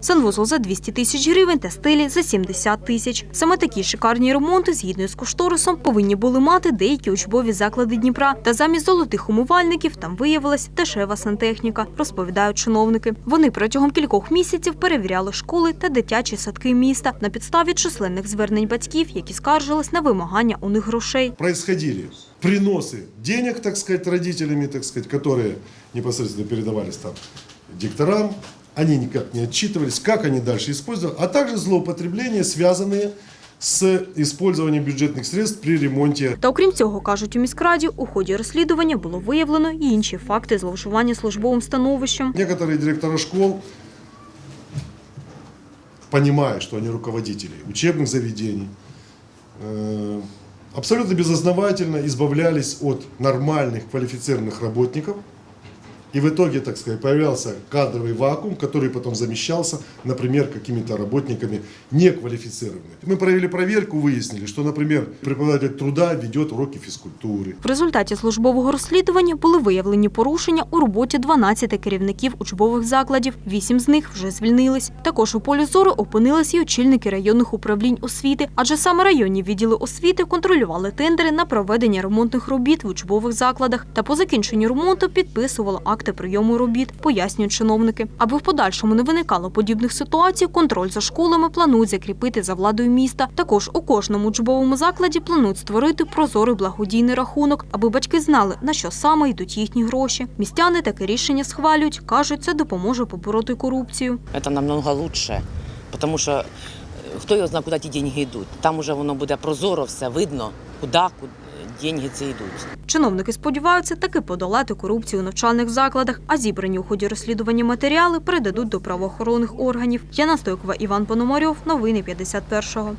Санвузол за 200 тисяч гривень та стелі за 70 тисяч. Саме такі шикарні ремонти, згідно з кошторисом, повинні були мати деякі учбові заклади Дніпра. Та замість золотих умивальників там виявилась дешева сантехніка, розповідають чиновники. Вони протягом кількох місяців перевіряли школи та дитячі садки міста на підставі численних звернень батьків, які скаржились на вимагання у них грошей. происходили приносы денег, так сказать, родителями, так сказать, которые непосредственно передавались там дикторам, они никак не отчитывались, как они дальше использовали, а также злоупотребления, связанные с использованием бюджетных средств при ремонте Та окрім цього, кажуть у міськраді, у ході розслідування було виявлено і інші факти зловживання службовим становищем. Некоторые директора школ, понимая, что они руководители учебных заведений, э, абсолютно безосновательно избавлялись от нормальных квалифицированных работников. И в итоге, так сказать, появлялся кадровый вакуум, который потом замещался, например, какими-то работниками неквалифицированными. Мы провели проверку, выяснили, что, например, преподаватель труда ведет уроки физкультуры, В результаті службового розслідування були виявлені порушення у роботі 12 керівників учбових закладів. Вісім з них вже звільнились. Також у полі зору опинились і очільники районних управлінь освіти, адже саме районні відділи освіти контролювали тендери на проведення ремонтних робіт в учбових закладах та по закінченню ремонту підписували акти прийому робіт, пояснюють чиновники. Аби в подальшому не виникало подібних ситуацій, контроль за школами планують закріпити за владою міста. Також у кожному учбовому закладі планують створити прозорий благодійний рахунок, аби батьки знали, на що саме йдуть їхні гроші. Містяни таке рішення схвалюють, кажуть, це допоможе побороти корупцію. Это намного лучше, потому що е, хто його знає, куди ті деньги йдуть. Там уже воно буде прозоро, все видно, куди, куди деньги це йдуть. Чиновники сподіваються таки подолати корупцію у навчальних закладах, а зібрані у ході розслідування матеріали передадуть до правоохоронних органів. Яна Стойкова, Іван Пономарьов. Новини 51-го.